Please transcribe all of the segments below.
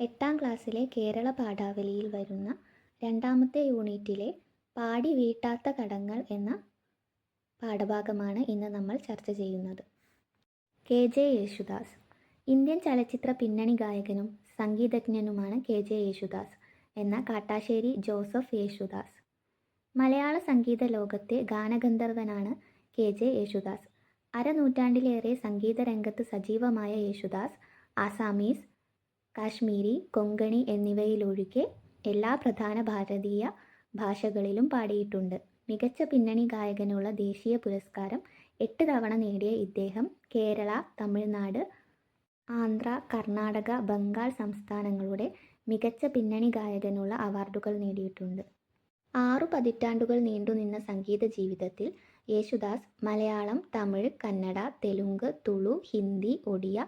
എട്ടാം ക്ലാസ്സിലെ കേരള പാഠാവലിയിൽ വരുന്ന രണ്ടാമത്തെ യൂണിറ്റിലെ പാടി വീട്ടാത്ത കടങ്ങൾ എന്ന പാഠഭാഗമാണ് ഇന്ന് നമ്മൾ ചർച്ച ചെയ്യുന്നത്. കെ. ജെ. യേശുദാസ്. ഇന്ത്യൻ ചലച്ചിത്ര പിന്നണി ഗായകനും സംഗീതജ്ഞനുമാണ് കെ. ജെ. യേശുദാസ് എന്ന കാട്ടാശ്ശേരി ജോസഫ് യേശുദാസ്. മലയാള സംഗീത ലോകത്തെ ഗാനഗന്ധർവനാണ് കെ. ജെ. യേശുദാസ്. അരനൂറ്റാണ്ടിലേറെ സംഗീത രംഗത്ത് സജീവമായ യേശുദാസ് ആസാമീസ് കാശ്മീരി കൊങ്കണി എന്നിവയിലൊഴികെ എല്ലാ പ്രധാന ഭാരതീയ ഭാഷകളിലും പാടിയിട്ടുണ്ട്. മികച്ച പിന്നണി ഗായകനുള്ള ദേശീയ പുരസ്കാരം എട്ട് തവണ നേടിയ ഇദ്ദേഹം കേരള തമിഴ്നാട് ആന്ധ്ര കർണാടക ബംഗാൾ സംസ്ഥാനങ്ങളുടെ മികച്ച പിന്നണി ഗായകനുള്ള അവാർഡുകൾ നേടിയിട്ടുണ്ട്. ആറു പതിറ്റാണ്ടുകൾ നീണ്ടുനിന്ന സംഗീത ജീവിതത്തിൽ Yesudas Malayalam Tamil Kannada Telugu Tulu Hindi Odia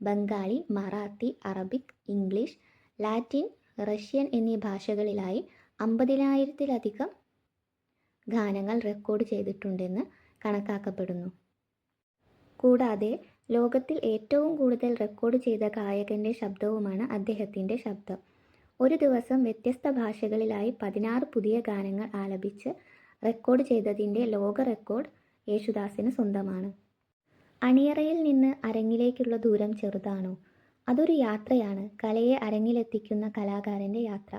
Bengali Marathi Arabic English Latin Russian എന്നീ ഭാഷകളിലായി അമ്പതിനായിരത്തിലധികം ഗാനങ്ങൾ റെക്കോർഡ് ചെയ്തിട്ടുണ്ടെന്ന് കണക്കാക്കപ്പെടുന്നു. കൂടാതെ ലോകത്തിൽ ഏറ്റവും കൂടുതൽ റെക്കോർഡ് ചെയ്ത ഗായകന്റെ ശബ്ദവുമാണ് അദ്ദേഹത്തിന്റെ ശബ്ദം. ഒരു ദിവസം വ്യത്യസ്ത ഭാഷകളിലായി പതിനാറ് പുതിയ ഗാനങ്ങൾ ആലപിച്ച് റെക്കോർഡ് ചെയ്തതിന്റെ ലോക റെക്കോർഡ് യേശുദാസിന് സ്വന്തമാണ്. അണിയറയിൽ നിന്ന് അരങ്ങിലേക്കുള്ള ദൂരം ചെറുതാണോ? അതൊരു യാത്രയാണ്. കലയെ അരങ്ങിലെത്തിക്കുന്ന കലാകാരന്റെ യാത്ര.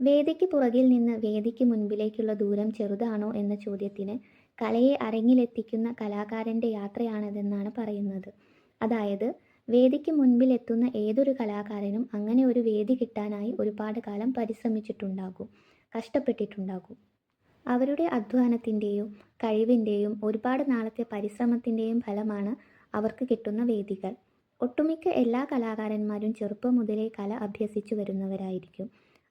വേദിക്ക് പുറകിൽ നിന്ന് വേദിക്ക് മുൻപിലേക്കുള്ള ദൂരം ചെറുതാണോ എന്ന ചോദ്യത്തിന് കലയെ അരങ്ങിലെത്തിക്കുന്ന കലാകാരന്റെ യാത്രയാണിതെന്നാണ് പറയുന്നത്. അതായത് വേദിക്ക് മുൻപിൽ എത്തുന്ന ഏതൊരു കലാകാരനും അങ്ങനെ ഒരു വേദി കിട്ടാനായി ഒരുപാട് കാലം പരിശ്രമിച്ചിട്ടുണ്ടാകും കഷ്ടപ്പെട്ടിട്ടുണ്ടാകും. അവരുടെ അധ്വാനത്തിന്റെയും കഴിവിന്റെയും ഒരുപാട് നാളത്തെ പരിശ്രമത്തിന്റെയും ഫലമാണ് അവർക്ക് കിട്ടുന്ന വേദികൾ. ഒട്ടുമിക്ക എല്ലാ കലാകാരന്മാരും ചെറുപ്പം മുതലേ കല അഭ്യസിച്ചു വരുന്നവരായിരിക്കും.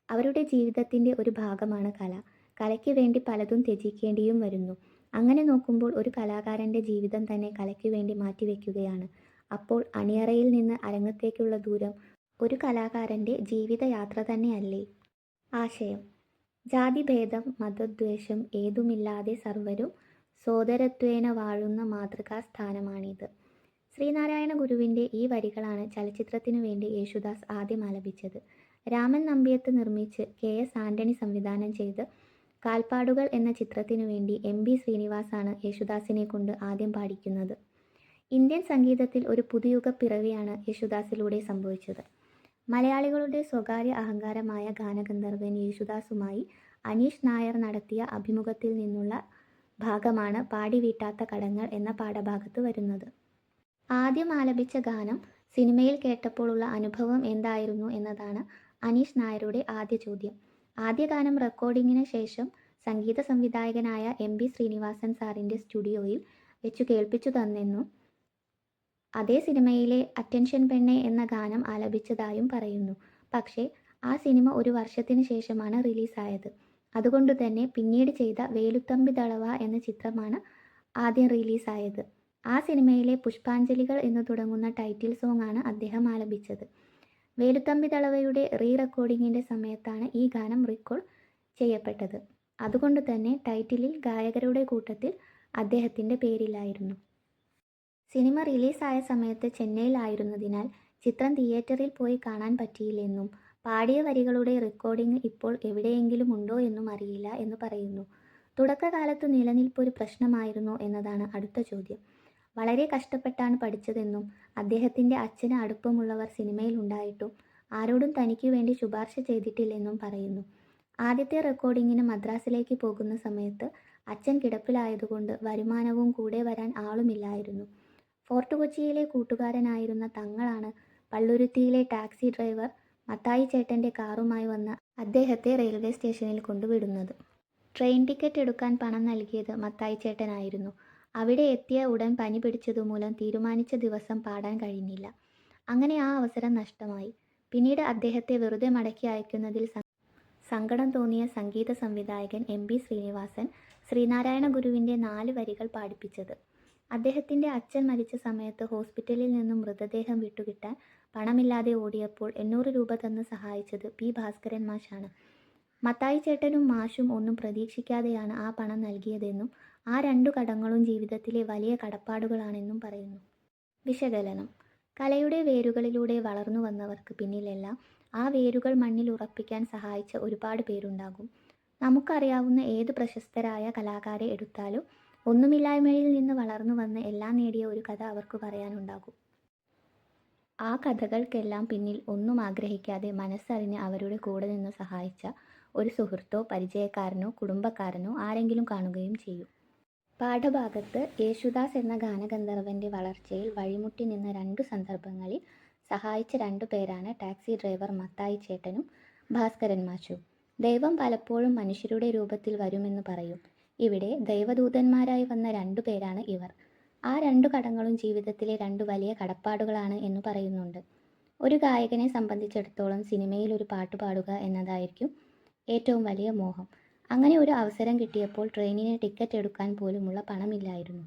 അവരുടെ ജീവിതത്തിന്റെ ഒരു ഭാഗമാണ് കല. കലയ്ക്ക് വേണ്ടി പലതും ത്യജിക്കേണ്ടിയും വരുന്നു. അങ്ങനെ നോക്കുമ്പോൾ ഒരു കലാകാരന്റെ ജീവിതം തന്നെ കലയ്ക്ക് വേണ്ടി മാറ്റിവെക്കുകയാണ്. അപ്പോൾ അണിയറയിൽ നിന്ന് അരങ്ങത്തേക്കുള്ള ദൂരം ഒരു കലാകാരന്റെ ജീവിതയാത്ര തന്നെയല്ലേ? ആശയം. ജാതിഭേദം മതദ്വേഷം ഏതുമില്ലാതെ സർവരും സോദരത്വേന വാഴുന്ന മാതൃകാ സ്ഥാനമാണിത് ശ്രീനാരായണ ഗുരുവിന്റെ ഈ വരികളാണ് ചലച്ചിത്രത്തിനു വേണ്ടി യേശുദാസ് ആദ്യം ആലപിച്ചത്. രാമൻ നമ്പിയത്ത് നിർമ്മിച്ച് കെ എസ് ആന്റണി സംവിധാനം ചെയ്ത് കാൽപ്പാടുകൾ എന്ന ചിത്രത്തിനു വേണ്ടി എം ബി ശ്രീനിവാസാണ് യേശുദാസിനെ കൊണ്ട് ആദ്യം പാടിക്കുന്നത്. ഇന്ത്യൻ സംഗീതത്തിൽ ഒരു പുതുയുഗ പിറവിയാണ് യേശുദാസിലൂടെ സംഭവിച്ചത്. മലയാളികളുടെ സ്വകാര്യ അഹങ്കാരമായ ഗാനഗന്ധർവൻ യേശുദാസുമായി അനീഷ് നായർ നടത്തിയ അഭിമുഖത്തിൽ നിന്നുള്ള ഭാഗമാണ് പാടി വീട്ടാത്ത കടങ്ങൾ എന്ന പാഠഭാഗത്ത് വരുന്നത്. ആദ്യം ആലപിച്ച ഗാനം സിനിമയിൽ കേട്ടപ്പോഴുള്ള അനുഭവം എന്തായിരുന്നു എന്നതാണ് അനീഷ് നായരുടെ ആദ്യ ചോദ്യം. ആദ്യ ഗാനം റെക്കോർഡിങ്ങിന് ശേഷം സംഗീത സംവിധായകനായ എം ബി ശ്രീനിവാസൻ സാറിന്റെ സ്റ്റുഡിയോയിൽ വെച്ചു കേൾപ്പിച്ചു തന്നെന്നും അതേ സിനിമയിലെ അറ്റൻഷൻ പെണ്ണെ എന്ന ഗാനം ആലപിച്ചതായും പറയുന്നു. പക്ഷേ ആ സിനിമ ഒരു വർഷത്തിന് ശേഷമാണ് റിലീസായത്. അതുകൊണ്ട് തന്നെ പിന്നീട് ചെയ്ത വേലുത്തമ്പി ദളവ എന്ന ചിത്രമാണ് ആദ്യം റിലീസായത്. ആ സിനിമയിലെ പുഷ്പാഞ്ജലികൾ എന്ന് തുടങ്ങുന്ന ടൈറ്റിൽ സോങ് ആണ് അദ്ദേഹം ആലപിച്ചത്. വേലുത്തമ്പി ദളവയുടെ റീ റെക്കോർഡിങ്ങിന്റെ സമയത്താണ് ഈ ഗാനം റെക്കോർഡ് ചെയ്യപ്പെട്ടത്. അതുകൊണ്ട് തന്നെ ടൈറ്റിലിൽ ഗായകരുടെ കൂട്ടത്തിൽ അദ്ദേഹത്തിന്റെ പേരിലായിരുന്നു. സിനിമ റിലീസായ സമയത്ത് ചെന്നൈയിലായിരുന്നതിനാൽ ചിത്രം തിയേറ്ററിൽ പോയി കാണാൻ പറ്റിയില്ലെന്നും പാടിയ വരികളുടെ റെക്കോർഡിംഗ് ഇപ്പോൾ എവിടെയെങ്കിലും ഉണ്ടോ എന്നും അറിയില്ല എന്ന് പറയുന്നു. തുടക്കകാലത്ത് നിലനിൽപ്പ് ഒരു പ്രശ്നമായിരുന്നു എന്നതാണ് അടുത്ത ചോദ്യം. വളരെ കഷ്ടപ്പെട്ടാണ് പഠിച്ചതെന്നും അദ്ദേഹത്തിന്റെ അച്ഛന് അടുപ്പമുള്ളവർ സിനിമയിൽ ഉണ്ടായിട്ടും ആരോടും തനിക്ക് വേണ്ടി ശുപാർശ ചെയ്തിട്ടില്ലെന്നും പറയുന്നു. ആദ്യത്തെ റെക്കോർഡിങ്ങിന് മദ്രാസിലേക്ക് പോകുന്ന സമയത്ത് അച്ഛൻ കിടപ്പിലായതുകൊണ്ട് വരുമാനവും കൂടെ വരാൻ ആളുമില്ലായിരുന്നു. ഫോർട്ട് കൊച്ചിയിലെ കൂട്ടുകാരനായിരുന്ന തങ്ങളാണ് പള്ളുരുത്തിയിലെ ടാക്സി ഡ്രൈവർ മത്തായി ചേട്ടന്റെ കാറുമായി വന്ന് അദ്ദേഹത്തെ റെയിൽവേ സ്റ്റേഷനിൽ കൊണ്ടുവിടുന്നത്. ട്രെയിൻ ടിക്കറ്റ് എടുക്കാൻ പണം നൽകിയത് മത്തായി ചേട്ടനായിരുന്നു. അവിടെ എത്തിയ ഉടൻ പനി പിടിച്ചതുമൂലം തീരുമാനിച്ച ദിവസം പാടാൻ കഴിഞ്ഞില്ല. അങ്ങനെ ആ അവസരം നഷ്ടമായി. പിന്നീട് അദ്ദേഹത്തെ വെറുതെ മടക്കി അയക്കുന്നതിൽ സങ്കടം തോന്നിയ സംഗീത സംവിധായകൻ എം ശ്രീനിവാസൻ ശ്രീനാരായണ ഗുരുവിന്റെ നാല് വരികൾ പാടിപ്പിച്ചത്. അദ്ദേഹത്തിന്റെ അച്ഛൻ മരിച്ച സമയത്ത് ഹോസ്പിറ്റലിൽ നിന്നും മൃതദേഹം വിട്ടുകിട്ടാൻ പണമില്ലാതെ ഓടിയപ്പോൾ എണ്ണൂറ് രൂപ തന്ന് സഹായിച്ചത് പി ഭാസ്കരൻ മാഷാണ്. മത്തായി ചേട്ടനും മാഷും ഒന്നും പ്രതീക്ഷിക്കാതെയാണ് ആ പണം നൽകിയതെന്നും ആ രണ്ടു കടങ്ങളും ജീവിതത്തിലെ വലിയ കടപ്പാടുകളാണെന്നും പറയുന്നു. വിശകലനം. കലയുടെ വേരുകളിലൂടെ വളർന്നു വന്നവർക്ക് പിന്നിലെല്ലാം ആ വേരുകൾ മണ്ണിൽ ഉറപ്പിക്കാൻ സഹായിച്ച ഒരുപാട് പേരുണ്ടാകും. നമുക്കറിയാവുന്ന ഏത് പ്രശസ്തരായ കലാകാരെ എടുത്താലും ഒന്നുമില്ലായ്മയിൽ നിന്ന് വളർന്നു വന്ന് എല്ലാം നേടിയ ഒരു കഥ അവർക്ക് പറയാനുണ്ടാകും. ആ കഥകൾക്കെല്ലാം പിന്നിൽ ഒന്നും ആഗ്രഹിക്കാതെ മനസ്സറിഞ്ഞ് അവരുടെ കൂടെ നിന്ന് സഹായിച്ച ഒരു സുഹൃത്തോ പരിചയക്കാരനോ കുടുംബക്കാരനോ ആരെങ്കിലും കാണുകയും ചെയ്യും. പാഠഭാഗത്ത് യേശുദാസ് എന്ന ഗാനഗന്ധർവന്റെ വളർച്ചയിൽ വഴിമുട്ടി നിന്ന രണ്ടു സന്ദർഭങ്ങളിൽ സഹായിച്ച രണ്ടു പേരാണ് ടാക്സി ഡ്രൈവർ മത്തായി ചേട്ടനും ഭാസ്കരൻ മാഷും. ദൈവം പലപ്പോഴും മനുഷ്യരുടെ രൂപത്തിൽ വരുമെന്ന് പറയും. ഇവിടെ ദൈവദൂതന്മാരായി വന്ന രണ്ടു പേരാണ് ഇവർ. ആ രണ്ടു കടങ്ങളും ജീവിതത്തിലെ രണ്ടു വലിയ കടപ്പാടുകളാണ് എന്ന് പറയുന്നുണ്ട്. ഒരു ഗായകനെ സംബന്ധിച്ചിടത്തോളം സിനിമയിൽ ഒരു പാട്ട് പാടുക എന്നതായിരിക്കും ഏറ്റവും വലിയ മോഹം. അങ്ങനെ ഒരു അവസരം കിട്ടിയപ്പോൾ ട്രെയിനിന് ടിക്കറ്റ് എടുക്കാൻ പോലുമുള്ള പണമില്ലായിരുന്നു.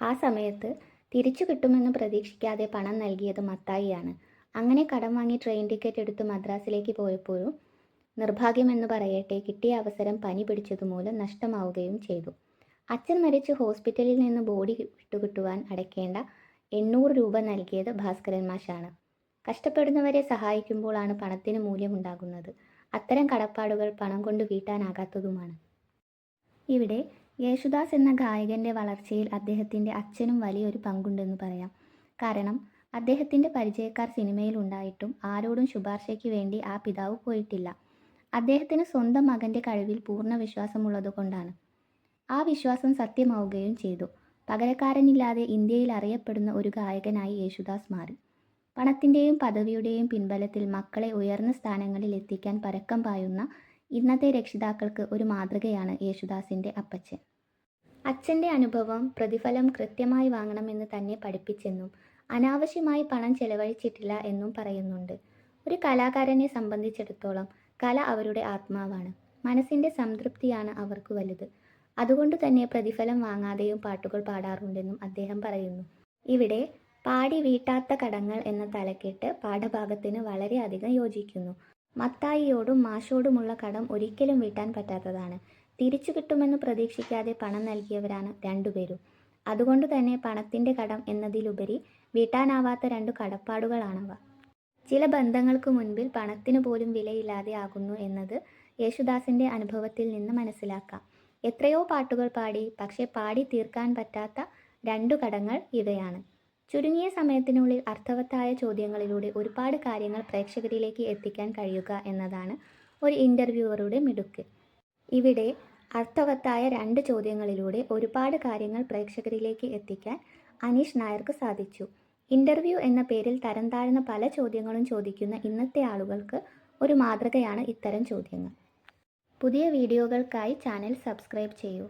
ആ സമയത്ത് തിരിച്ചു കിട്ടുമെന്ന് പ്രതീക്ഷിക്കാതെ പണം നൽകിയത് മത്തായിയാണ്. അങ്ങനെ കടം വാങ്ങി ട്രെയിൻ ടിക്കറ്റ് എടുത്ത് മദ്രാസിലേക്ക് പോയപ്പോഴും നിർഭാഗ്യമെന്ന് പറയട്ടെ കിട്ടിയ അവസരം പനി പിടിച്ചതുമൂലം നഷ്ടമാവുകയും ചെയ്തു. അച്ഛൻ മരിച്ച് ഹോസ്പിറ്റലിൽ നിന്ന് ബോഡി വിട്ടുകിട്ടുവാൻ അടയ്ക്കേണ്ട എണ്ണൂറ് രൂപ നൽകിയത് ഭാസ്കരൻ മാഷാണ്. കഷ്ടപ്പെടുന്നവരെ സഹായിക്കുമ്പോഴാണ് പണത്തിന് മൂല്യമുണ്ടാകുന്നത്. അത്തരം കടപ്പാടുകൾ പണം കൊണ്ട് വീട്ടാനാകാത്തതുമാണ്. ഇവിടെ യേശുദാസ് എന്ന ഗായകന്റെ വളർച്ചയിൽ അദ്ദേഹത്തിന്റെ അച്ഛനും വലിയൊരു പങ്കുണ്ടെന്ന് പറയാം. കാരണം അദ്ദേഹത്തിന്റെ പരിചയക്കാർ സിനിമയിൽ ഉണ്ടായിട്ടും ആരോടും ശുപാർശയ്ക്ക് വേണ്ടി ആ പിതാവ് പോയിട്ടില്ല. അദ്ദേഹത്തിന് സ്വന്തം മകന്റെ കഴിവിൽ പൂർണ വിശ്വാസമുള്ളതുകൊണ്ടാണ് ആ വിശ്വാസം സത്യമാവുകയും ചെയ്തു. പകരക്കാരനില്ലാതെ ഇന്ത്യയിൽ അറിയപ്പെടുന്ന ഒരു ഗായകനായി യേശുദാസ് മാറി. പണത്തിന്റെയും പദവിയുടെയും പിൻബലത്തിൽ മക്കളെ ഉയർന്ന സ്ഥാനങ്ങളിൽ എത്തിക്കാൻ പരക്കം പായുന്ന ഇന്നത്തെ രക്ഷിതാക്കൾക്ക് ഒരു മാതൃകയാണ് യേശുദാസിന്റെ അപ്പച്ചൻ. അച്ഛന്റെ അനുഭവം പ്രതിഫലം കൃത്യമായി വാങ്ങണമെന്ന് തന്നെ പഠിപ്പിച്ചെന്നും അനാവശ്യമായി പണം ചെലവഴിച്ചിട്ടില്ല എന്നും പറയുന്നുണ്ട്. ഒരു കലാകാരനെ സംബന്ധിച്ചിടത്തോളം കല അവരുടെ ആത്മാവാണ്. മനസ്സിന്റെ സംതൃപ്തിയാണ് അവർക്ക് വലുത്. അതുകൊണ്ട് തന്നെ പ്രതിഫലം വാങ്ങാതെയും പാട്ടുകൾ പാടാറുണ്ടെന്നും അദ്ദേഹം പറയുന്നു. ഇവിടെ പാടി വീട്ടാത്ത കടങ്ങൾ എന്ന തലക്കെട്ട് പാഠഭാഗത്തിന് വളരെയധികം യോജിക്കുന്നു. മത്തായിയോടും മാഷോടുമുള്ള കടം ഒരിക്കലും വീട്ടാൻ പറ്റാത്തതാണ്. തിരിച്ചു കിട്ടുമെന്ന് പ്രതീക്ഷിക്കാതെ പണം നൽകിയവരാണ് രണ്ടുപേരും. അതുകൊണ്ട് തന്നെ പണത്തിന്റെ കടം എന്നതിലുപരി വീട്ടാനാവാത്ത രണ്ടു കടപ്പാടുകളാണവ. ചില ബന്ധങ്ങൾക്ക് മുൻപിൽ പണത്തിന് പോലും വിലയില്ലാതെ ആകുന്നു എന്നത് യേശുദാസിന്റെ അനുഭവത്തിൽ നിന്ന് മനസ്സിലാക്കാം. എത്രയോ പാട്ടുകൾ പാടി പക്ഷേ പാടി തീർക്കാൻ പറ്റാത്ത രണ്ടു കടങ്ങൾ ഇവയാണ്. ചുരുങ്ങിയ സമയത്തിനുള്ളിൽ അർത്ഥവത്തായ ചോദ്യങ്ങളിലൂടെ ഒരുപാട് കാര്യങ്ങൾ പ്രേക്ഷകരിലേക്ക് എത്തിക്കാൻ കഴിയുക എന്നതാണ് ഒരു ഇന്റർവ്യൂവറുടെ മിടുക്ക്. ഇവിടെ അർത്ഥവത്തായ രണ്ട് ചോദ്യങ്ങളിലൂടെ ഒരുപാട് കാര്യങ്ങൾ പ്രേക്ഷകരിലേക്ക് എത്തിക്കാൻ അനീഷ് നായർക്ക് സാധിച്ചു. ഇന്റർവ്യൂ എന്ന പേരിൽ തരം താഴ്ന്ന പല ചോദ്യങ്ങളും ചോദിക്കുന്ന ഇന്നത്തെ ആളുകൾക്ക് ഒരു മാതൃകയാണ് ഇത്തരം ചോദ്യങ്ങൾ. പുതിയ വീഡിയോകൾക്കായി ചാനൽ സബ്സ്ക്രൈബ് ചെയ്യൂ.